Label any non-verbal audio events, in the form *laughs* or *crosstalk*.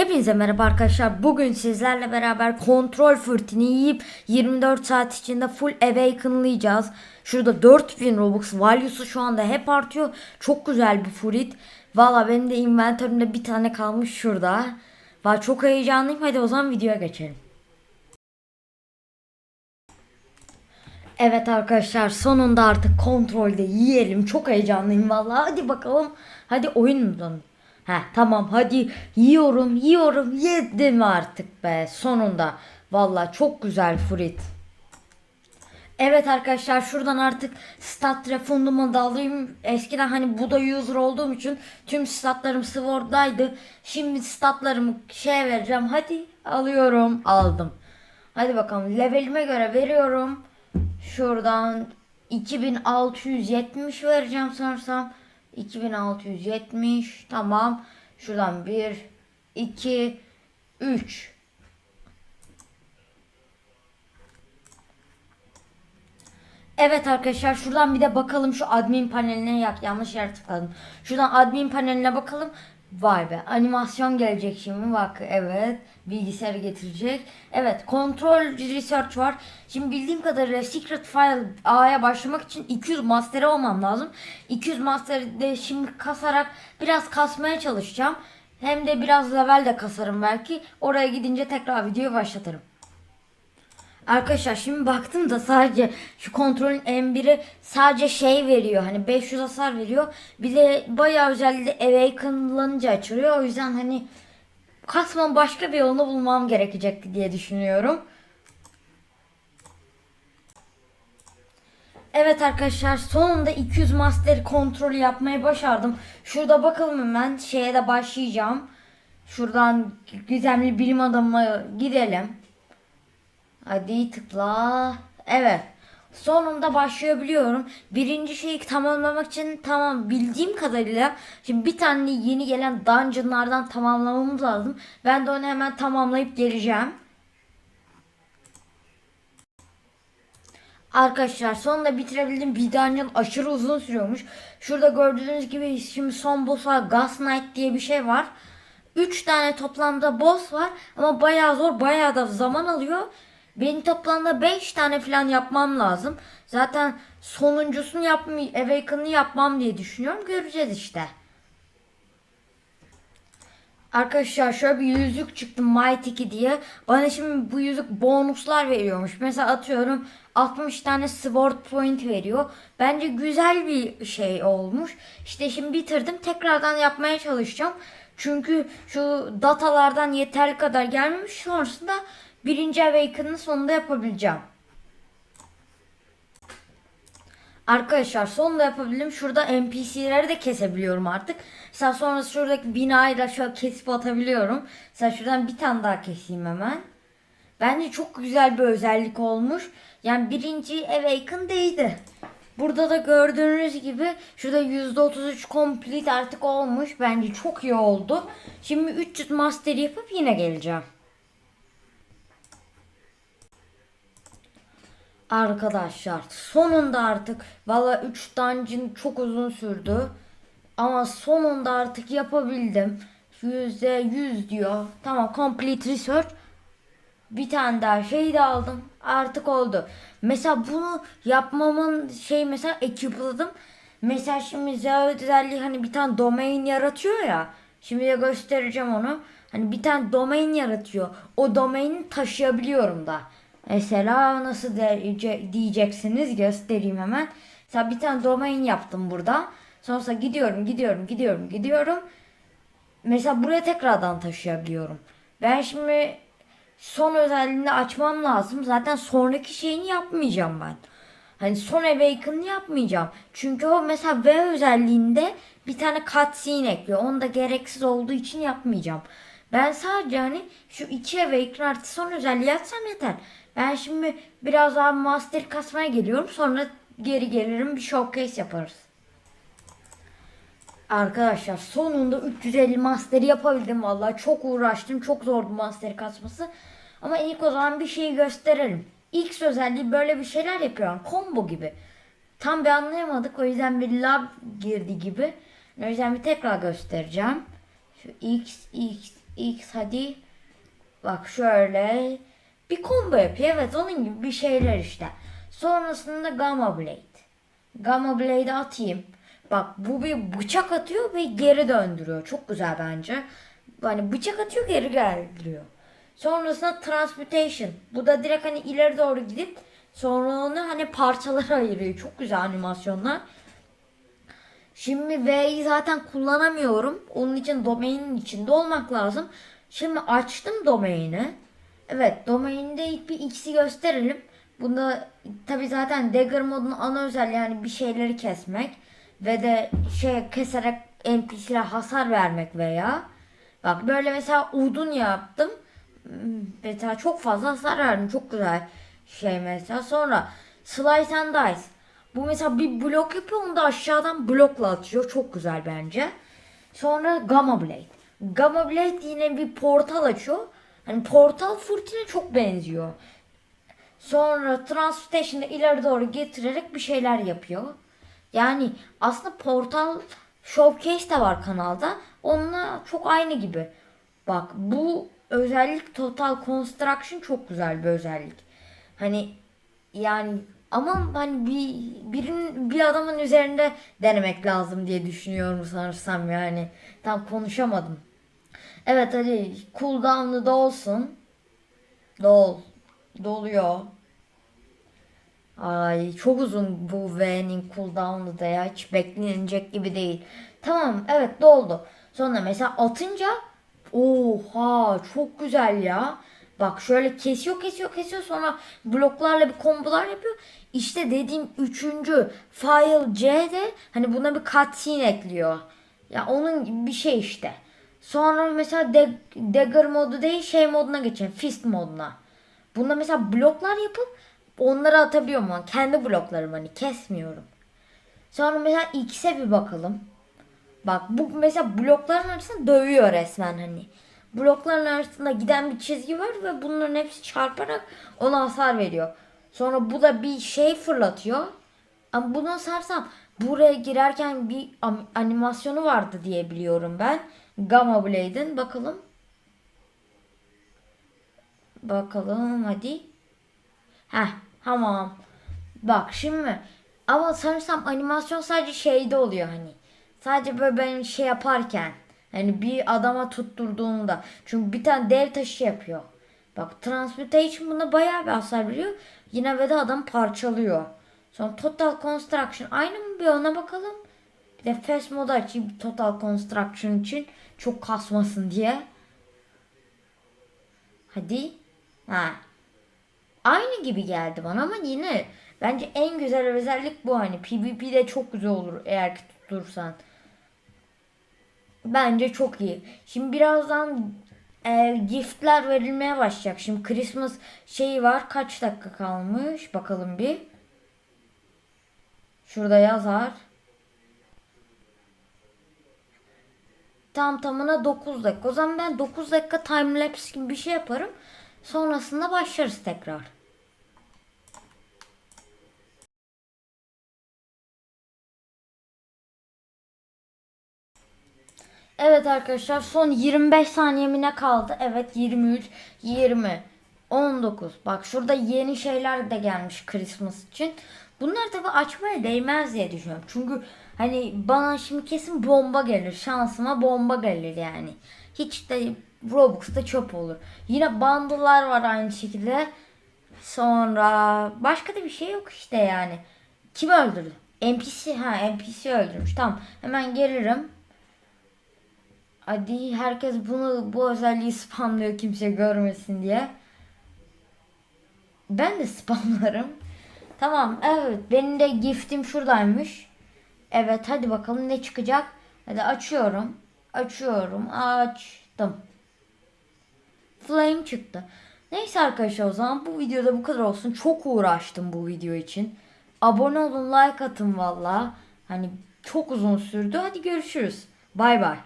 Hepinize merhaba arkadaşlar. Bugün sizlerle beraber kontrol fırtını yiyip 24 saat içinde full awakenlayacağız. Şurada 4000 Robux value'su şu anda hep artıyor. Çok güzel bir furit. Valla benim de inventörümde bir tane kalmış şurada. Valla çok heyecanlıyım. Hadi o zaman videoya geçelim. Evet arkadaşlar sonunda artık kontrolde yiyelim. Çok heyecanlıyım vallahi. Hadi bakalım. Hadi oyundan. Ha tamam hadi yiyorum yiyorum yedim artık be sonunda. Vallahi çok güzel fruit. Evet arkadaşlar şuradan artık stat refundumu da alayım. Eskiden hani Buda user olduğum için tüm statlarım Sword'daydı. Şimdi statlarımı şeye vereceğim. Hadi alıyorum. Aldım. Hadi bakalım levelime göre veriyorum. Şuradan 2670 vereceğim sanırsam. 2670 tamam. Şuradan 1 2 3 Evet arkadaşlar şuradan bir de bakalım şu admin paneline yanlış yer tıkladım. Şuradan admin paneline bakalım. Vay be animasyon gelecek şimdi bak evet bilgisayarı getirecek. Evet kontrol research var. Şimdi bildiğim kadarıyla secret file A'ya başlamak için 200 master olmam lazım. 200 master de şimdi kasarak biraz kasmaya çalışacağım. Hem de biraz level de kasarım belki. Oraya gidince tekrar videoyu başlatırım. Arkadaşlar şimdi baktım da sadece şu kontrolün M1'i sadece şey veriyor. Hani 500 hasar veriyor. Bir de bayağı özellikle Awaken'lanınca açılıyor. O yüzden hani kasmanın başka bir yolunu bulmam gerekecek diye düşünüyorum. Evet arkadaşlar sonunda 200 master kontrolü yapmayı başardım. Şurada bakalım hemen şeye de başlayacağım. Şuradan gizemli bilim adamına gidelim. Hadi tıkla. Evet. Sonunda başlayabiliyorum. Birinci şeyi tamamlamak için tamam bildiğim kadarıyla şimdi bir tane yeni gelen dungeonlardan tamamlamamız lazım. Ben de onu hemen tamamlayıp geleceğim. Arkadaşlar sonunda bitirebildim. Bir dungeon aşırı uzun sürüyormuş. Şurada gördüğünüz gibi şimdi son boss'a Gas Knight diye bir şey var. 3 tane toplamda boss var ama bayağı zor bayağı da zaman alıyor. Benim toplamda 5 tane falan yapmam lazım. Zaten sonuncusunu yapmay Awaken'ı yapmam diye düşünüyorum. Göreceğiz işte. Arkadaşlar şöyle bir yüzük çıktı 2 diye. Bana şimdi bu yüzük bonuslar veriyormuş. Mesela atıyorum 60 tane sword point veriyor. Bence güzel bir şey olmuş. İşte şimdi bitirdim. Tekrardan yapmaya çalışacağım. Çünkü şu datalardan yeterli kadar gelmemiş. Sonrasında birinci Awaken'ın sonunda yapabileceğim. Arkadaşlar sonunda yapabildim. Şurada NPC'leri de kesebiliyorum artık. Mesela sonra şuradaki binayı da şöyle kesip atabiliyorum. Mesela şuradan bir tane daha keseyim hemen. Bence çok güzel bir özellik olmuş. Yani birinci Awaken değdi. Burada da gördüğünüz gibi şurada %33 complete artık olmuş. Bence çok iyi oldu. Şimdi 300 master yapıp yine geleceğim. Arkadaşlar sonunda artık valla 3 dungeon çok uzun sürdü. Ama sonunda artık yapabildim. %100 diyor. Tamam complete research. Bir tane daha şey de aldım. Artık oldu. Mesela bunu yapmamın şey mesela ekipladım. Mesela şimdi Zero özelliği hani bir tane domain yaratıyor ya. Şimdi de göstereceğim onu. Hani bir tane domain yaratıyor. O domaini taşıyabiliyorum da. Mesela nasıl de, diyeceksiniz göstereyim hemen. Mesela bir tane domain yaptım burada. Sonrasında gidiyorum gidiyorum gidiyorum gidiyorum. Mesela buraya tekrardan taşıyabiliyorum. Ben şimdi son özelliğini açmam lazım. Zaten sonraki şeyini yapmayacağım ben. Hani son awaken'ı yapmayacağım. Çünkü o mesela V özelliğinde bir tane cutscene ekliyor. Onu da gereksiz olduğu için yapmayacağım. Ben sadece hani şu iki awaken artı son özelliği açsam yeter. Ben şimdi biraz daha master kasmaya geliyorum. Sonra geri gelirim bir showcase yaparız. Arkadaşlar sonunda 350 master yapabildim vallahi çok uğraştım çok zordu master kasması ama ilk o zaman bir şeyi gösterelim X özelliği böyle bir şeyler yapıyor combo gibi tam bir anlayamadık o yüzden bir lab girdi gibi o yüzden bir tekrar göstereceğim şu X X X hadi. Bak şöyle. Bir combo yapıyor. Evet onun gibi bir şeyler işte. Sonrasında Gamma Blade. Gamma Blade'i atayım. Bak bu bir bıçak atıyor ve geri döndürüyor. Çok güzel bence. Hani bıçak atıyor geri geldiriyor. Sonrasında Transmutation. Bu da direkt hani ileri doğru gidip sonra onu hani parçalara ayırıyor. Çok güzel animasyonlar. Şimdi V'yi zaten kullanamıyorum. Onun için domainin içinde olmak lazım. Şimdi açtım domaini. Evet domainde ilk bir X'i gösterelim. Bunda tabi zaten Dagger modun ana özelliği yani bir şeyleri kesmek. Ve de şey keserek NPC'lere hasar vermek veya. Bak böyle mesela udun yaptım. Hmm, Mesela çok fazla hasar verdim. Çok güzel şey mesela. Sonra Slice and Dice. Bu mesela bir blok yapıyor onu da aşağıdan blokla atıyor. Çok güzel bence. Sonra Gamma Blade. Gamma Blade yine bir portal açıyor. Hani portal fırtına çok benziyor. Sonra Transmutation'da ileri doğru getirerek bir şeyler yapıyor. Yani aslında Portal Showcase de var kanalda. Onunla çok aynı gibi. Bak bu özellik Total Construction çok güzel bir özellik. Hani yani ama hani bir birin bir adamın üzerinde denemek lazım diye düşünüyorum sanırsam yani. Tam konuşamadım. Evet hadi cooldown'u da olsun. Dol. Doluyor. Ay çok uzun bu V'nin cooldown'u da ya. Hiç beklenecek gibi değil. Tamam evet doldu. Sonra mesela atınca oha çok güzel ya. Bak şöyle kesiyor kesiyor kesiyor sonra bloklarla bir kombolar yapıyor. İşte dediğim üçüncü file C'de hani buna bir cutscene ekliyor. Ya onun gibi bir şey işte. Sonra mesela de, dagger modu değil şey moduna geçelim. Fist moduna. Bunda mesela bloklar yapıp onları atabiliyorum ama kendi bloklarım hani kesmiyorum. Sonra mesela X'e bir bakalım. Bak bu mesela blokların arasında dövüyor resmen hani. Blokların arasında giden bir çizgi var ve bunların hepsi çarparak ona hasar veriyor. Sonra bu da bir şey fırlatıyor. Ama bunu sarsam buraya girerken bir animasyonu vardı diye biliyorum ben. Gamma Blade'in bakalım. Bakalım hadi. Heh tamam. Bak şimdi ama sanırsam animasyon sadece şeyde oluyor hani. Sadece böyle ben şey yaparken hani bir adama tutturduğunda. Çünkü bir tane dev taşı yapıyor. Bak Transmutation buna bayağı bir hasar veriyor. Yine ve de adam parçalıyor. Sonra Total Construction aynı mı bir ona bakalım. Bir de Fast modu açayım Total Construction için. Çok kasmasın diye. Hadi. Ha. Aynı gibi geldi bana ama yine bence en güzel özellik bu hani PvP'de çok güzel olur eğer ki tutursan. Bence çok iyi. Şimdi birazdan e, giftler verilmeye başlayacak. Şimdi Christmas şeyi var. Kaç dakika kalmış? Bakalım bir. Şurada yazar. Tam tamına 9 dakika. O zaman ben 9 dakika time lapse gibi bir şey yaparım. Sonrasında başlarız tekrar. Evet arkadaşlar son 25 saniyemine kaldı. Evet 23, 20, 19. Bak şurada yeni şeyler de gelmiş Christmas için. Bunlar tabi açmaya değmez diye düşünüyorum. Çünkü hani bana şimdi kesin bomba gelir. Şansıma bomba gelir yani. Hiç de Robux'ta çöp olur. Yine bundle'lar var aynı şekilde. Sonra başka da bir şey yok işte yani. Kim öldürdü? NPC ha NPC öldürmüş. Tamam hemen gelirim. Hadi herkes bunu bu özelliği *laughs* spamlıyor kimse görmesin diye. Ben de spamlarım. Tamam evet benim de giftim şuradaymış. Evet hadi bakalım ne çıkacak. Hadi açıyorum. Açıyorum. Açtım. Flame çıktı. Neyse arkadaşlar o zaman bu videoda bu kadar olsun. Çok uğraştım bu video için. Abone olun like atın valla. Hani çok uzun sürdü. Hadi görüşürüz. Bay bay.